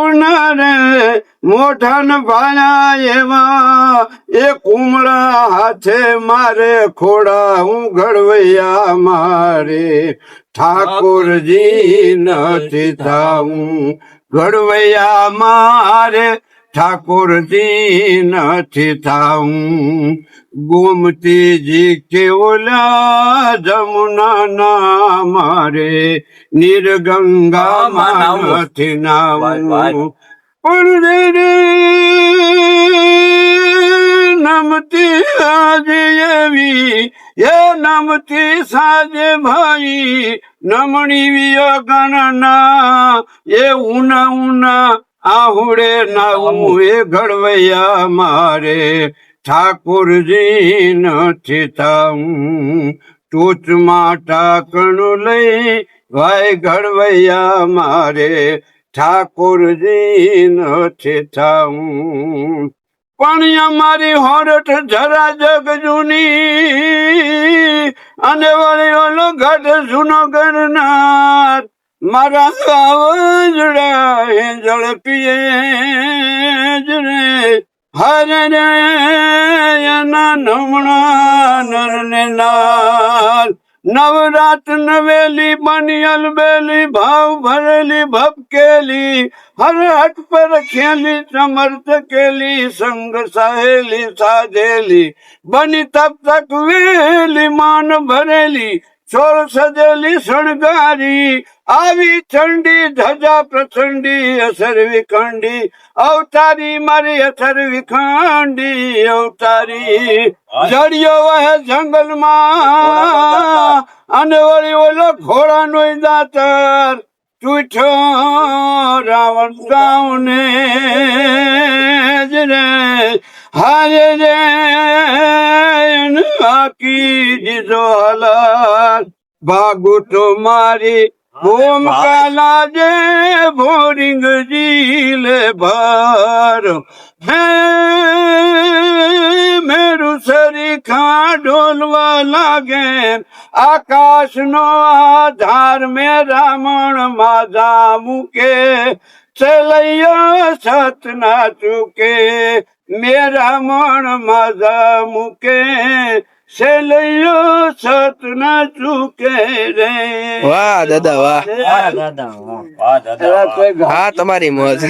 પુનારે મોઢાન એ કુમળા હાથે મારે ખોડા હું મારે. ઠાકોરજી નથી થાવું ઘડવૈયા મારે ઠાકોરજી નથી થાઉં ગોમતીજી કેવલા જમુના ના મારે નિર્ગંગામાં નથી નાવું પણ રે રે નમતી આજે એવી એ નમતી સાજે ભાઈ નમણી વિયોગણના એ ઉના ઉના આહુડે નાવું એ ઘડવૈયા મારે. ઠાકોરજી નથી થાવું ટોચમાં ટાકણું લઈ ભાઈ ઘડવૈયા મારે. ઠાકોરજી નથી થાવું પણ અમારી હોરઠ જરા જગ જૂની અને વળી ઓલો ગઢ જૂનો કરનાર મારા આવજડા જળ પીએ જ રે. હરે એના નમણા નર ને નાર નવરાત નવેલી બની અલબેલી ભાવ ભરેલી, ભપકેલી. હર હટ પર ખેલી, સમર્થ કેલી, સંગ સહેલી, સાધેલી. બની તપ તક વેલી, માન ભરેલી. ચોર સજેલી શણગારી આવી ઠંડી ધજા પ્રચંડી અસર વિખંડી અવતારી મારી અસર વિખંડી અવતારી. જડિયો વહે જંગલમાં અને વળી ઓલો ઘોડાનો દાતર તૂઠ્યો રાવણ ગાઉને જ રે. હારે રે હાકી દીધો હલાલ ભાગુ તો મારી ભૂમ કાલા જે ભોરિંગ જીલે ભર. હે, મેરું સરી ખા ઢોલવા લાગે. આકાશ નો આધાર મે રામણ માધા મૂકે ચલૈયો સત ના ચૂકે મેરા મણ માધા મૂકે સેલૈયો સત ના ચૂકે રે. વાહ દાદા વાહ. વાહ દાદા વાહ વાહ દાદા હા તમારી મોજ.